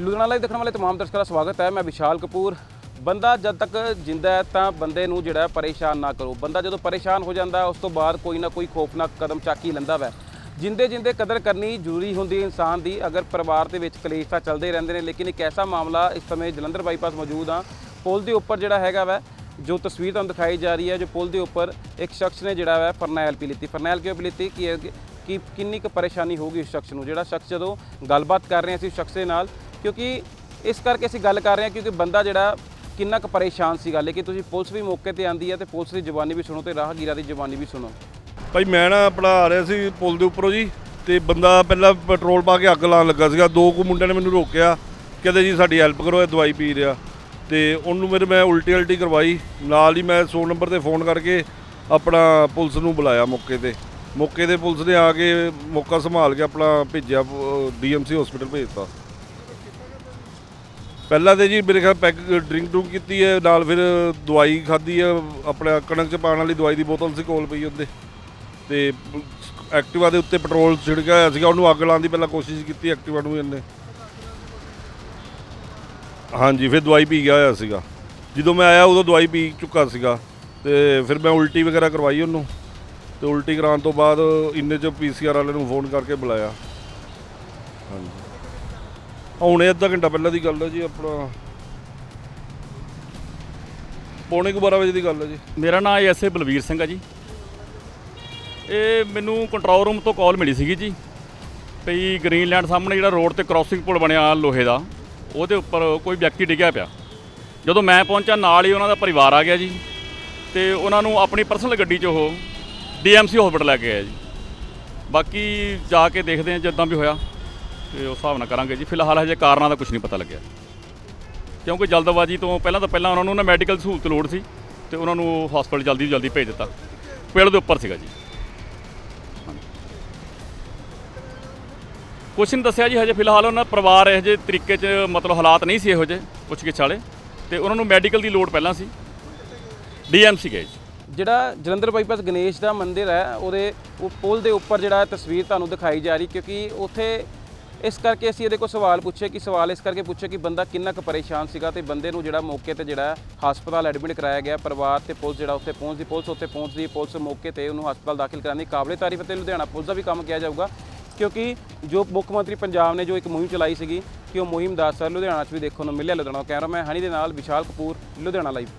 Ludhiana live ਦੇਖਣ ਵਾਲੇ ਤਮਾਮ ਦਰਸ਼ਕਾਂ ਦਾ ਸਵਾਗਤ ਹੈ। ਮੈਂ ਵਿਸ਼ਾਲ ਕਪੂਰ। ਬੰਦਾ ਜਦ ਤੱਕ ਜਿੰਦਾ ਹੈ ਤਾਂ ਬੰਦੇ ਨੂੰ ਜਿਹੜਾ ਪਰੇਸ਼ਾਨ ਨਾ ਕਰੋ। ਬੰਦਾ ਜਦੋਂ ਪਰੇਸ਼ਾਨ ਹੋ ਜਾਂਦਾ ਉਸ ਤੋਂ ਬਾਅਦ ਕੋਈ ਨਾ ਕੋਈ ਖੋਫਨਾਕ ਕਦਮ ਚੱਕ ਹੀ ਲੈਂਦਾ ਵੈ। ਜਿੰਦੇ ਜਿੰਦੇ ਕਦਰ ਕਰਨੀ ਜ਼ਰੂਰੀ ਹੁੰਦੀ ਹੈ ਇਨਸਾਨ ਦੀ। ਅਗਰ ਪਰਿਵਾਰ ਦੇ ਵਿੱਚ ਕਲੇਸ਼ ਤਾਂ ਚੱਲਦੇ ਰਹਿੰਦੇ ਨੇ, ਲੇਕਿਨ ਇੱਕ ਐਸਾ ਮਾਮਲਾ ਇਸ ਸਮੇਂ ਜਲੰਧਰ ਬਾਈਪਾਸ ਮੌਜੂਦ ਆ। ਪੁਲ ਦੇ ਉੱਪਰ ਜਿਹੜਾ ਹੈਗਾ ਵੈ, ਜੋ ਤਸਵੀਰ ਤੁਹਾਨੂੰ ਦਿਖਾਈ ਜਾ ਰਹੀ ਹੈ, ਜੋ ਪੁਲ ਦੇ ਉੱਪਰ ਇੱਕ ਸ਼ਖਸ ਨੇ ਜਿਹੜਾ ਹੈ ਫਰਨੈਲ ਪੀ ਲਿੱਤੀ। ਫਰਨੈਲ ਕਿਉਂ ਪੀ ਲਿੱਤੀ? ਕਿ ਕਿ ਕਿੰਨੀ ਕੁ ਪਰੇਸ਼ਾਨੀ ਹੋਊਗੀ ਉਸ ਸ਼ਖਸ ਨੂੰ? ਜਿਹੜਾ ਸ਼ਖਸ ਜਦੋਂ ਗੱਲਬਾਤ ਕਰ ਰਹੇ ਹਾਂ ਅਸੀਂ ਉਸ ਸ਼ਖਸ ਦੇ ਨਾਲ ਕਿਉਂਕਿ ਇਸ ਕਰਕੇ ਅਸੀਂ ਗੱਲ ਕਰ ਰਹੇ ਹਾਂ, ਕਿਉਂਕਿ ਬੰਦਾ ਜਿਹੜਾ ਕਿੰਨਾ ਕੁ ਪਰੇਸ਼ਾਨ ਸੀਗਾ। ਲੇਕਿਨ ਤੁਸੀਂ ਪੁਲਿਸ ਵੀ ਮੌਕੇ ਤੇ ਆਂਦੀ ਹੈ ਤੇ ਪੁਲਿਸ ਦੀ ਜ਼ੁਬਾਨੀ ਵੀ ਸੁਣੋ ਤੇ ਰਾਹਗੀਰਾਂ ਦੀ ਜ਼ੁਬਾਨੀ ਵੀ ਸੁਣੋ। ਭਾਈ, ਮੈਂ ਨਾ ਆਪਣਾ ਆ ਰਿਹਾ ਸੀ ਪੁਲ ਦੇ ਉੱਪਰੋਂ ਜੀ ਤੇ ਬੰਦਾ ਪਹਿਲਾਂ ਪੈਟਰੋਲ ਪਾ ਕੇ ਅੱਗ ਲਾਉਣ ਲੱਗਾ ਸੀਗਾ। ਦੋ ਕੁ ਮੁੰਡਿਆਂ ਨੇ ਮੈਨੂੰ ਰੋਕਿਆ, ਕਹਿੰਦੇ ਜੀ ਸਾਡੀ ਹੈਲਪ ਕਰੋ, ਇਹ ਦਵਾਈ ਪੀ ਰਿਹਾ। ਤੇ ਉਹਨੂੰ ਮੇਰੇ ਮੈਂ ਉਲਟੀ ਉਲਟੀ ਕਰਵਾਈ। ਨਾਲ ਹੀ ਮੈਂ 100 ਨੰਬਰ ਤੇ ਫੋਨ ਕਰਕੇ ਆਪਣਾ ਪੁਲਿਸ ਨੂੰ ਬੁਲਾਇਆ ਮੌਕੇ ਤੇ। ਮੌਕੇ ਤੇ ਪੁਲਿਸ ਨੇ ਆ ਕੇ ਮੌਕਾ ਸੰਭਾਲ ਕੇ ਆਪਣਾ ਭੇਜਿਆ ਡੀਐਮਸੀ ਹਸਪੀਟਲ ਭੇਜਤਾ। ਪਹਿਲਾਂ ਤੇ ਜੀ ਮੇਰੇ ਖਿਆਲ ਪੈਕ ਡਰਿੰਕ ਡਰੂਕ ਕੀਤੀ ਹੈ, ਨਾਲ ਫਿਰ ਦਵਾਈ ਖਾਧੀ ਹੈ, ਆਪਣਾ ਕਣਕ ਚ ਪਾਉਣ ਵਾਲੀ ਦਵਾਈ ਦੀ ਬੋਤਲ ਸੀ ਕੋਲ ਪਈ ਉਹਦੇ। ਤੇ ਐਕਟਿਵਾ ਦੇ ਉੱਤੇ ਪੈਟਰੋਲ ਛਿੜਕਿਆ ਹੋਇਆ ਸੀਗਾ, ਉਹਨੂੰ ਅੱਗ ਲਾਉਣ ਦੀ ਪਹਿਲਾਂ ਕੋਸ਼ਿਸ਼ ਕੀਤੀ ਐਕਟਿਵਾ ਨੂੰ ਇਹਨੇ। ਹਾਂਜੀ, ਫਿਰ ਦਵਾਈ ਪੀ ਗਿਆ ਹੋਇਆ ਸੀਗਾ। ਜਦੋਂ ਮੈਂ ਆਇਆ ਉਦੋਂ ਦਵਾਈ ਪੀ ਚੁੱਕਾ ਸੀਗਾ, ਤੇ ਫਿਰ ਮੈਂ ਉਲਟੀ ਵਗੈਰਾ ਕਰਵਾਈ ਉਹਨੂੰ। ਤੇ ਉਲਟੀ ਕਰਾਉਣ ਤੋਂ ਬਾਅਦ ਇੰਨੇ ਚ ਪੀਸੀਆਰ ਵਾਲੇ ਨੂੰ ਫੋਨ ਕਰਕੇ ਬੁਲਾਇਆ। ਹਾਂਜੀ। ਹੁਣੇ ਅੱਧਾ ਘੰਟਾ ਪਹਿਲਾਂ ਦੀ ਗੱਲ ਹੈ ਜੀ, ਆਪਣਾ ਪੌਣੇ ਕੁ 12 ਵਜੇ ਦੀ ਗੱਲ ਹੈ ਜੀ। ਮੇਰਾ ਨਾਮ ਐਸਏ ਬਲਵੀਰ ਸਿੰਘ ਆ ਜੀ। ਇਹ ਮੈਨੂੰ ਕੰਟਰੋਲ ਰੂਮ ਤੋਂ ਕਾਲ ਮਿਲੀ ਸੀਗੀ ਜੀ, ਵੀ ਗ੍ਰੀਨਲੈਂਡ ਸਾਹਮਣੇ ਜਿਹੜਾ ਰੋਡ ਤੇ ਕ੍ਰਾਸਿੰਗ ਪੁਲ ਬਣਿਆ ਲੋਹੇ ਦਾ, ਉਹਦੇ ਉੱਪਰ ਕੋਈ ਵਿਅਕਤੀ ਡਿੱਗਿਆ ਪਿਆ। ਜਦੋਂ ਮੈਂ ਪਹੁੰਚਿਆ, ਨਾਲ ਹੀ ਉਹਨਾਂ ਦਾ ਪਰਿਵਾਰ ਆ ਗਿਆ ਜੀ, ਤੇ ਉਹਨਾਂ ਨੂੰ ਆਪਣੀ ਪਰਸਨਲ ਗੱਡੀ 'ਚ ਉਹ ਡੀਐਮਸੀ ਹਸਪੀਟਲ ਲੈ ਕੇ ਆਇਆ ਜੀ। ਬਾਕੀ ਜਾ ਕੇ ਦੇਖਦੇ ਹਾਂ ਜਿੱਦਾਂ ਵੀ ਹੋਇਆ। ਤੇ ਉਸ ਹਿਸਾਬ ਨਾਲ ਕਰਾਂਗੇ ਜੀ। ਫਿਲਹਾਲ ਹਜੇ ਕਾਰਨਾਂ ਦਾ ਕੁਝ ਨਹੀਂ ਪਤਾ ਲੱਗਿਆ। ਕਿਉਂਕਿ ਜਲਦਬਾਜ਼ੀ ਤੋਂ ਪਹਿਲਾਂ ਤਾਂ ਪਹਿਲਾਂ ਉਹਨਾਂ ਨੂੰ ਨਾ ਮੈਡੀਕਲ ਸਹੂਲਤ ਲੋੜ ਸੀ ਤੇ ਉਹਨਾਂ ਨੂੰ ਹਸਪਤਾਲ ਜਲਦੀ ਤੋਂ ਜਲਦੀ ਭੇਜ ਦਿੱਤਾ। ਪੇੜ ਦੇ ਉੱਪਰ ਸੀਗਾ ਜੀ। ਕੁਛ ਨਹੀਂ ਦੱਸਿਆ ਜੀ ਹਜੇ ਫਿਲਹਾਲ ਉਹਨਾਂ ਪਰਿਵਾਰ ਇਹੋ ਜਿਹੇ ਤਰੀਕੇ 'ਚ ਮਤਲਬ ਹਾਲਾਤ ਨਹੀਂ ਸੀ ਇਹੋ ਜਿਹੇ ਪੁੱਛਗਿੱਛ ਵਾਲੇ। ਤੇ ਉਹਨਾਂ ਨੂੰ ਮੈਡੀਕਲ ਦੀ ਲੋੜ ਪਹਿਲਾਂ ਸੀ। ਡੀਐਮਸੀ ਗਏ ਜੀ। ਜਿਹੜਾ ਜਲੰਧਰ ਬਾਈਪਾਸ ਗਣੇਸ਼ ਦਾ ਮੰਦਿਰ ਹੈ, ਉਹਦੇ ਉਹ ਪੁਲ ਦੇ ਉੱਪਰ ਜਿਹੜਾ ਤਸਵੀਰ ਤੁਹਾਨੂੰ ਦਿਖਾਈ ਜਾ ਰਹੀ ਕਿਉਂਕਿ ਉੱਥੇ ਇਸ ਕਰਕੇ ਅਸੀਂ ਇਹਦੇ ਕੋਲ ਸਵਾਲ ਪੁੱਛੇ ਕਿ ਸਵਾਲ ਇਸ ਕਰਕੇ ਪੁੱਛੇ ਕਿ ਬੰਦਾ ਕਿੰਨਾ ਕੁ ਪਰੇਸ਼ਾਨ ਸੀਗਾ ਤੇ ਬੰਦੇ ਨੂੰ ਜਿਹੜਾ ਮੌਕੇ ਤੇ ਜਿਹੜਾ ਹਸਪਤਾਲ ਐਡਮਿਟ ਕਰਾਇਆ ਗਿਆ, ਪਰਿਵਾਰ ਤੇ ਪੁਲਿਸ ਜਿਹੜਾ ਉੱਥੇ ਪਹੁੰਚਦੀ, ਪੁਲਿਸ ਉੱਥੇ ਪਹੁੰਚਦੀ, ਪੁਲਿਸ ਮੌਕੇ ਤੇ ਉਹਨੂੰ ਹਸਪਤਾਲ ਦਾਖਲ ਕਰਾਉਣ ਦੀ ਕਾਬਲੇ ਤਾਰੀਫ ਤੇ ਲੁਧਿਆਣਾ ਪੁਲਿਸ ਦਾ ਵੀ ਕੰਮ ਕਿਹਾ ਜਾਊਗਾ। ਕਿਉਂਕਿ ਜੋ ਮੁੱਖ ਮੰਤਰੀ ਪੰਜਾਬ ਨੇ ਜੋ ਇੱਕ ਮੁਹਿੰਮ ਚਲਾਈ ਸੀਗੀ ਕਿ ਉਹ ਮੁਹਿੰਮ ਦਾ ਅਸਰ ਲੁਧਿਆਣਾ 'ਚ ਵੀ ਦੇਖਣ ਨੂੰ ਮਿਲਿਆ। ਲੁਧਿਆਣਾ ਕੈਮਰਾਮੈਨ ਹਨੀ ਦੇ ਨਾਲ ਵਿਸ਼ਾਲ ਕਪੂਰ, ਲੁਧਿਆਣਾ ਲਾਈਵ